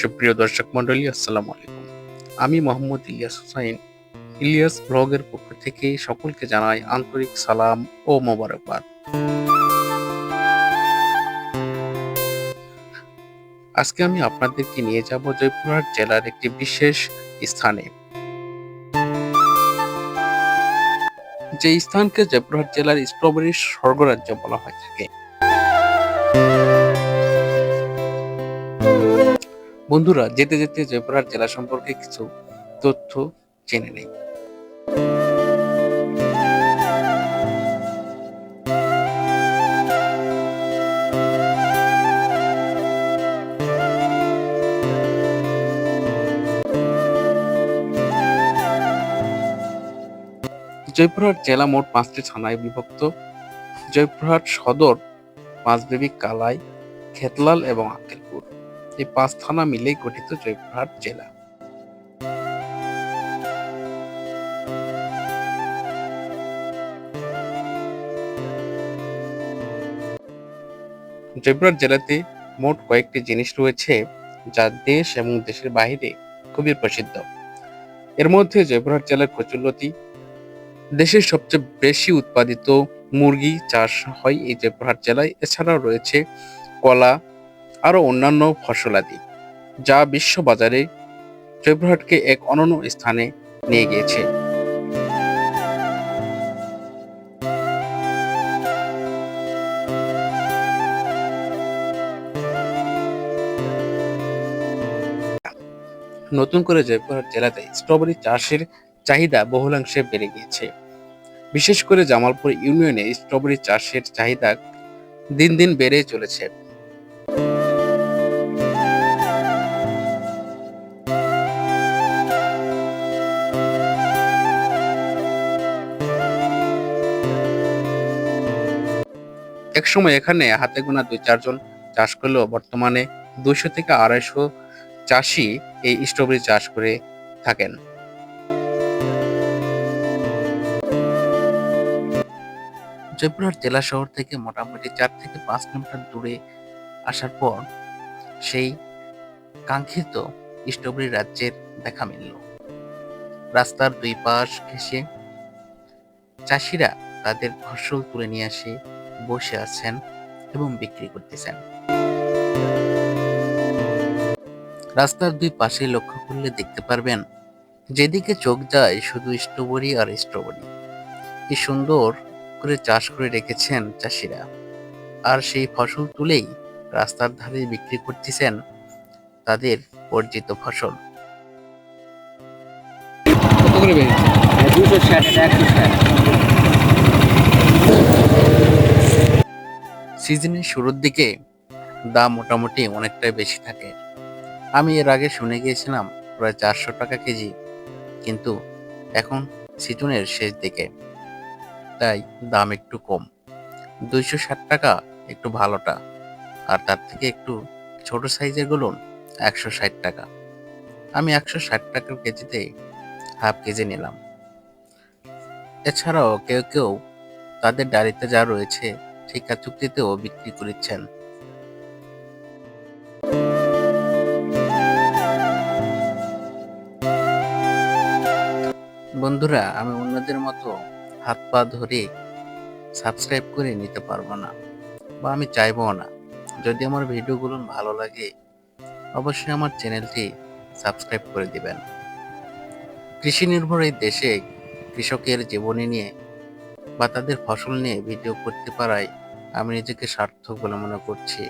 সুপ্রিয় দর্শক মন্ডলী আসসালামু আলাইকুম। আমি মোহাম্মদ ইলিয়াস হুসাইন। ইলিয়াস ব্লগের পক্ষ থেকে সকলকে জানাই আন্তরিক সালাম ও মোবারকবাদ। আজকে আমি আপনাদেরকে নিয়ে যাব জয়পুরহাট জেলার একটি বিশেষ স্থানে। যে স্থানকে জয়পুরহাট জেলার স্ট্রবেরির স্বর্গরাজ্য বলা হয়ে থাকে। বন্ধুরা, যেতে যেতে জয়পুরহাট জেলা সম্পর্কে কিছু তথ্য জেনে নেই। জয়পুরহাট জেলা মোট পাঁচটি থানায় বিভক্ত। জয়পুরহাট সদর পাঁচবেবি কালাই, খেতলাল এবং আক্কেলপুর। এই পাঁচ থানা মিলেই গঠিত জয়পুরহাট জেলা। জয়পুরহাট জেলাতে মোট কয়েকটি জিনিস রয়েছে যা দেশ এবং দেশের বাইরে খুবই প্রসিদ্ধ। এর মধ্যে জয়পুরহাট জেলার কচুল্লতি দেশের সবচেয়ে বেশি উৎপাদিত মুরগি চাষ হয় এই জয়পুরহাট জেলায়। এছাড়াও রয়েছে কলা আরও অন্যান্য ফসলাদি, যা বিশ্ব বাজারে এক অনন্য স্থানে নিয়ে গিয়েছে। নতুন করে জয়পুরহাট জেলাতে স্ট্রবেরি চাষের চাহিদা বহুলাংশে বেড়ে গিয়েছে। বিশেষ করে জামালপুর ইউনিয়নে স্ট্রবেরি চাষের চাহিদা দিন দিন বেড়ে চলেছে। একসময় এখানে হাতে গোনা দুই চারজন চাষ করলেও বর্তমানে দুইশো থেকে আড়াইশো চাষি এই স্ট্রবেরি চাষ করে থাকেন। জয়পুরহাট জেলা শহর থেকে মোটামুটি চার থেকে পাঁচ কিলোমিটার দূরে আসার পর সেই কাঙ্ক্ষিত স্ট্রবেরি রাজ্যের দেখা মিলল। রাস্তার দুই পাশ ঘেঁষে চাষিরা তাদের ফসল তুলে নিয়ে আসে বসে আছেন এবং বিক্রি করতেছেন। রাস্তার দুই পাশে লক্ষ্য করলে দেখতে পারবেন যেদিকে চোখ যায় শুধু স্ট্রবেরি আর স্ট্রবেরি। কি সুন্দর করে চাষ করে রেখেছেন চাষিরা। আর সেই ফসল তুলেই রাস্তার ধারে বিক্রি করতেছেন তাদের অর্জিত ফসল। কত করে বেরিয়েছে দুশো ষাট একশো ষাট। সিজনের শুরুর দিকে দাম মোটামুটি অনেকটাই বেশি থাকে। আমি এর আগে শুনে গিয়েছিলাম প্রায় চারশো টাকা কেজি, কিন্তু এখন সিজনের শেষ দিকে। তাই দাম একটু কম। দুইশো ষাট টাকা একটু ভালোটা, আর তার থেকে একটু ছোট সাইজেরগুলো একশো ষাট টাকা। আমি একশো ষাট টাকার কেজিতে হাফ কেজি নিলাম। এছাড়াও কেউ কেউ তাদের ডায়েরিতে যা রয়েছে ঠিকা চুক্তিতেও বিক্রি করেছেন। বন্ধুরা, আমি অন্যদের মতো হাত পা ধরে সাবস্ক্রাইব করে নিতে পারব না বা আমি চাইব না। যদি আমার ভিডিওগুলো ভালো লাগে, অবশ্যই আমার চ্যানেলটি সাবস্ক্রাইব করে দিবেন। কৃষি নির্ভর এই দেশে কৃষকের জীবনী নিয়ে বা তাদের ফসল নিয়ে ভিডিও করতে পারায় আমি নিজেকে সার্থক বলে মনে করছি।